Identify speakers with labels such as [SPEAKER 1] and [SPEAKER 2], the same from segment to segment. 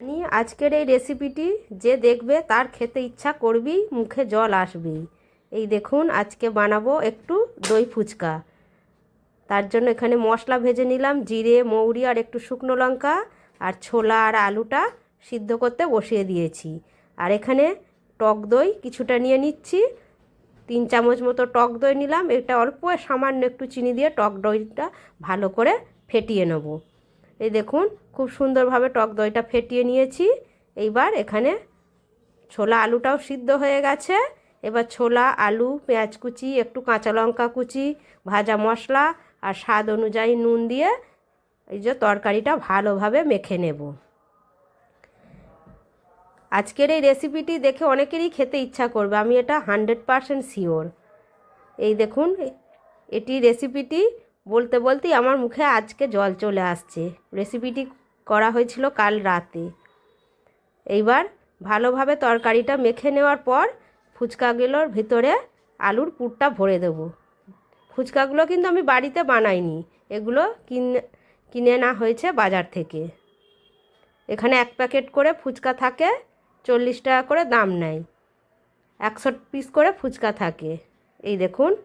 [SPEAKER 1] আমি আজকের এই রেসিপিটি যে দেখবে তার খেতে ইচ্ছা করবি মুখে জল আসবেই। এই দেখুন, আজকে বানাবো একটু দই ফুচকা। তার জন্য এখানে মশলা ভেজে নিলাম, জিরে, মৌরি আর একটু শুকনো লঙ্কা আর ছোলা আর আলুটা সিদ্ধ করতে বসিয়ে দিয়েছি। আর এখানে টক দই কিছুটা নিয়ে নিচ্ছি। তিন চামচ মতো টক দই নিলাম, এটা অল্প, সামান্য একটু চিনি দিয়ে টক দইটা ভালো করে ফেটিয়ে নেব। এই দেখুন, খুব সুন্দরভাবে টক দইটা ফেটিয়ে নিয়েছি। এইবার এখানে ছোলা আলুটাও সিদ্ধ হয়ে গেছে। এবার ছোলা, আলু, পেঁয়াজ কুচি, একটু কাঁচা লঙ্কা কুচি, ভাজা মশলা আর স্বাদ অনুযায়ী নুন দিয়ে এই যে তরকারিটা ভালোভাবে মেখে নেব। আজকের এই রেসিপিটি দেখে অনেকেরই খেতে ইচ্ছা করবে, আমি এটা হান্ড্রেড পারসেন্ট শিওর। এই দেখুন, এটি রেসিপিটি বলতে বলতেই আমার মুখে আজকে জল চলে আসছে। রেসিপিটি করা হয়েছিল কাল রাতে। এইবার ভালোভাবে তরকারিটা মেখে নেওয়ার পর ফুচকাগুলোর ভিতরে আলুর পুরটা ভরে দেবো। ফুচকাগুলো কিন্তু আমি বাড়িতে বানাইনি। এগুলো কিনে কিনে না হয়েছে বাজার থেকে। এখানে এক প্যাকেট করে ফুচকা থাকে, চল্লিশ টাকা করে দাম নেয়। একশো পিস করে ফুচকা থাকে। এই দেখুন,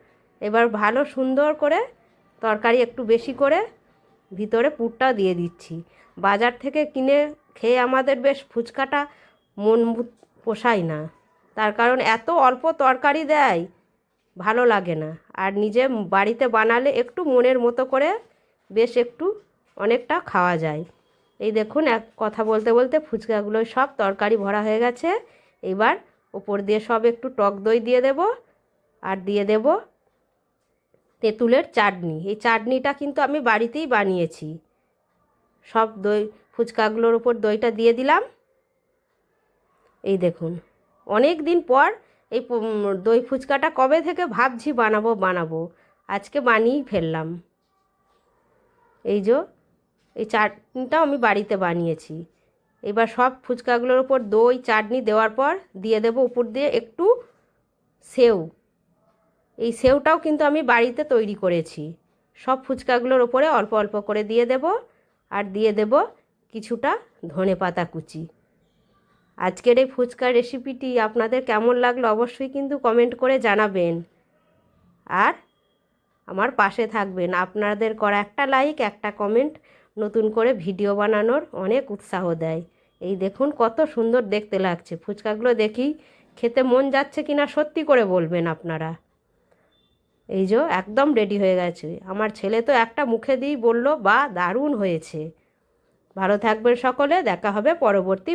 [SPEAKER 1] এবার ভালো সুন্দর করে তরকারি একটু বেশি করে ভিতরে পুরটা দিয়ে দিচ্ছি। বাজার থেকে কিনে খেয়ে আমাদের বেশ ফুচকাটা মন পোষায় না। তার কারণ এত অল্প তরকারি দেয়, ভালো লাগে না। আর নিজে বাড়িতে বানালে একটু মনের মতো করে বেশ একটু অনেকটা খাওয়া যায়। এই দেখুন, এক কথা বলতে বলতে ফুচকাগুলো সব তরকারি ভরা হয়ে গেছে। এবার ওপর দিয়ে সব একটু টক দই দিয়ে দেব, আর দিয়ে দেব তেঁতুলের চাটনি। এই চাটনিটা কিন্তু আমি বাড়িতেই বানিয়েছি। সব দই, ফুচকাগুলোর উপর দইটা দিয়ে দিলাম। এই দেখুন, অনেক দিন পর এই দই ফুচকাটা কবে থেকে ভাবছি বানাবো বানাবো। আজকে বানিয়েই ফেললাম। এই যে, এই চাটনিটাও আমি বাড়িতে বানিয়েছি। এবার সব ফুচকাগুলোর ওপর দই, চাটনি দেওয়ার পর দিয়ে দেবো উপর দিয়ে একটু সেও এই সেওটাও কিন্তু আমি বাড়িতে তৈরি করেছি। সব ফুচকাগুলোর ওপরে অল্প অল্প করে দিয়ে দেব আর দিয়ে দেব কিছুটা ধনে পাতা কুচি। আজকের এই ফুচকার রেসিপিটি আপনাদের কেমন লাগল অবশ্যই কিন্তু কমেন্ট করে জানাবেন। আর আমার পাশে থাকবেন। আপনাদের করা একটা লাইক, একটা কমেন্ট নতুন করে ভিডিও বানানোর অনেক উৎসাহ দেয়। এই দেখুন কত সুন্দর দেখতে লাগছে। ফুচকাগুলো দেখি খেতে মন যাচ্ছে কিনা সত্যি করে বলবেন আপনারা। এই যে একদম রেডি হয়ে গেছে। আমার ছেলে তো একটা মুখে দিয়েই বলল বা দারুণ হয়েছে। ভালো থাকবেন সকলে, দেখা হবে পরবর্তী